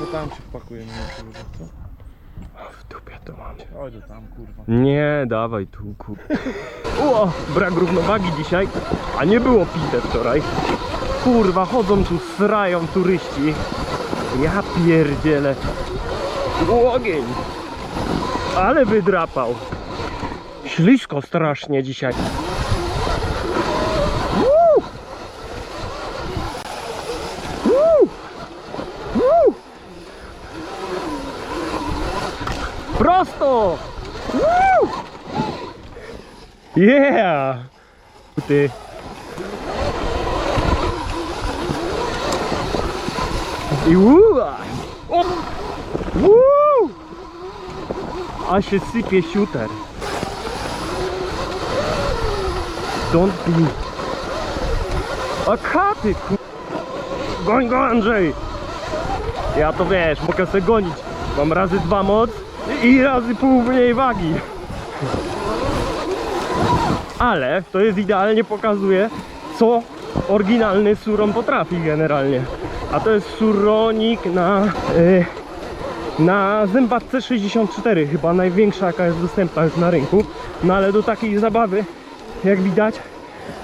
Może tam się wpakujemy na przykład, co? W dupie to mam. Oj, do tam, kurwa. Nie, dawaj tu, kur... O, brak równowagi dzisiaj, a nie było pite wczoraj. Kurwa, chodzą tu, srają turyści. Ja pierdzielę. Ogień. Ale wydrapał. Ślisko strasznie dzisiaj. Woo! Woo! Woo! Prosto! Woo! Yeah! Ty. I uła! O! Woo! A się sypie siuter. Don't be... A katy. Goń go, Andrzej! Ja to wiesz, mogę sobie gonić. Mam razy dwa moc i razy pół mniej wagi. Ale to jest idealnie pokazuje, co oryginalny suron potrafi generalnie. A to jest suronik na, y, na zębatce 64, chyba największa jaka jest dostępna już na rynku. No ale do takiej zabawy, jak widać,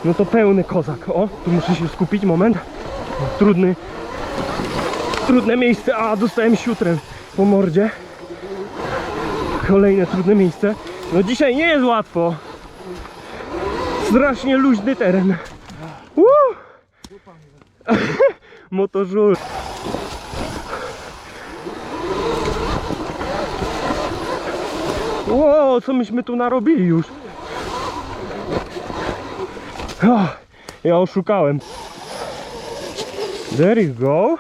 no to pełny kozak. O, tu muszę się skupić, moment. Trudny, trudne miejsce, a dostałem siutrem po mordzie. Kolejne trudne miejsce. No dzisiaj nie jest łatwo. Strasznie luźny teren. Woo! Motorzul. Ło, co myśmy tu narobili już? Ja oszukałem. There you go.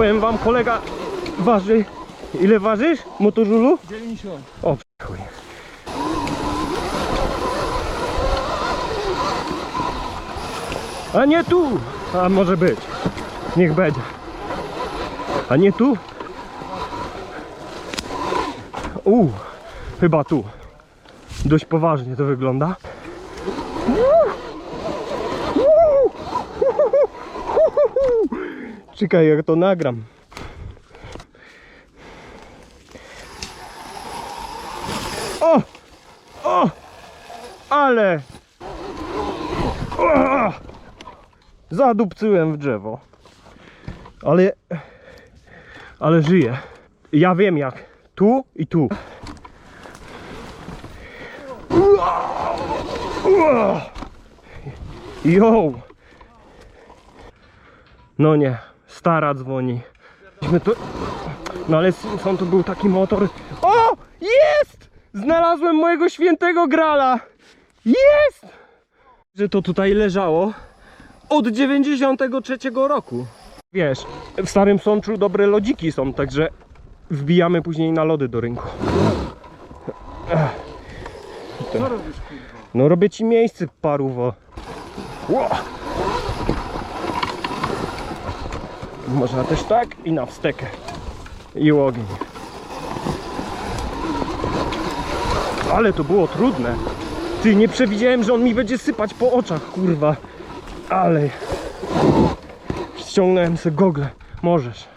Powiem wam, kolega waży. Ile ważysz, motorzulu? 90. O, chuj. A nie tu! A może być. Niech będzie. A nie tu? U, chyba tu. Dość poważnie to wygląda. Czekaj, jak to nagram. O! O! Ale! O! Zadupcyłem w drzewo. Ale... Ale żyję. Ja wiem jak. Tu i tu. Jo! No nie, stara dzwoni. Tu... No ale Simpson to był taki motor. O! Jest! Znalazłem mojego świętego grala! Jest! Że to tutaj leżało od 93 roku. Wiesz, w Starym Sączu dobre lodziki są, także wbijamy później na lody do rynku. Co robisz, kurwa? No robię ci miejsce paruwo. Można też tak i na wstekę. I ogień. Ale to było trudne. Ty, nie przewidziałem, że on mi będzie sypać po oczach, kurwa. Ale... Ściągnąłem sobie gogle. Możesz.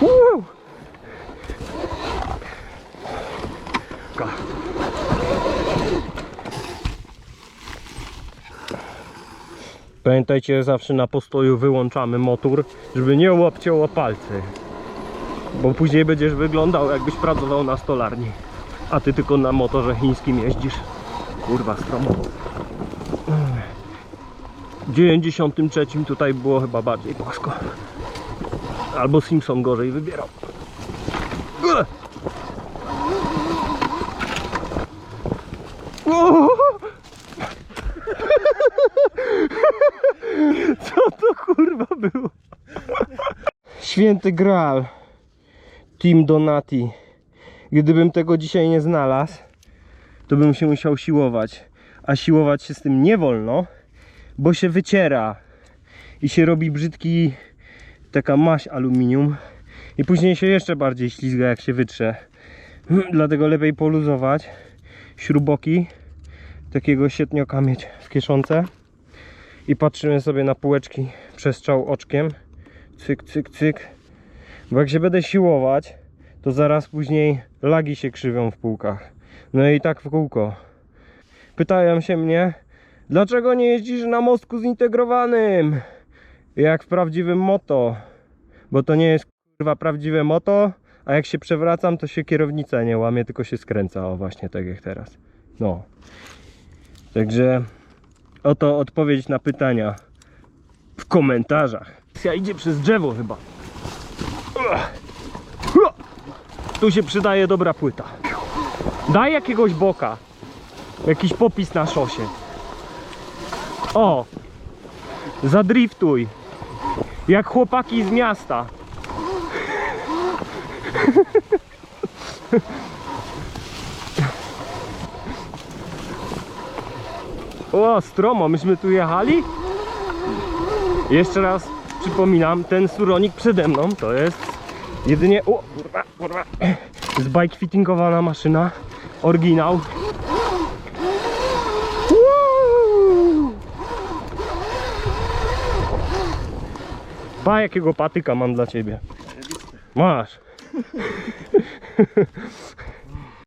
Woo! Ka. Pamiętajcie, zawsze na postoju wyłączamy motor, żeby nie łapcięło palce. Bo później będziesz wyglądał jakbyś pracował na stolarni. A ty tylko na motorze chińskim jeździsz. Kurwa stromo. W 93 tutaj było chyba bardziej płasko. Albo Simpson gorzej wybierał. Co to kurwa było? Święty Graal. Team Donati. Gdybym tego dzisiaj nie znalazł, to bym się musiał siłować. A siłować się z tym nie wolno, bo się wyciera i się robi brzydki taka maść aluminium i później się jeszcze bardziej ślizga jak się wytrze. Dlatego lepiej poluzować śruboki takiego sietnioka mieć w kieszonce i patrzymy sobie na półeczki przestrzał oczkiem cyk, cyk, cyk bo jak się będę siłować to zaraz później lagi się krzywią w półkach. No i tak w kółko. Pytają się mnie dlaczego nie jeździsz na mostku zintegrowanym? Jak w prawdziwym moto. Bo to nie jest kurwa prawdziwe moto a jak się przewracam to się kierownica nie łamie tylko się skręca. O właśnie tak jak teraz. No. Także oto odpowiedź na pytania w komentarzach. Ja idzie przez drzewo chyba. Tu się przydaje dobra płyta. Daj jakiegoś boka. Jakiś popis na szosie. O! Zadriftuj. Jak chłopaki z miasta. O, stromo, myśmy tu jechali? Jeszcze raz przypominam, ten suronik przede mną to jest jedynie, o kurwa, kurwa, z bike fittingowana maszyna, oryginał. Pa, jakiego patyka mam dla ciebie. Masz.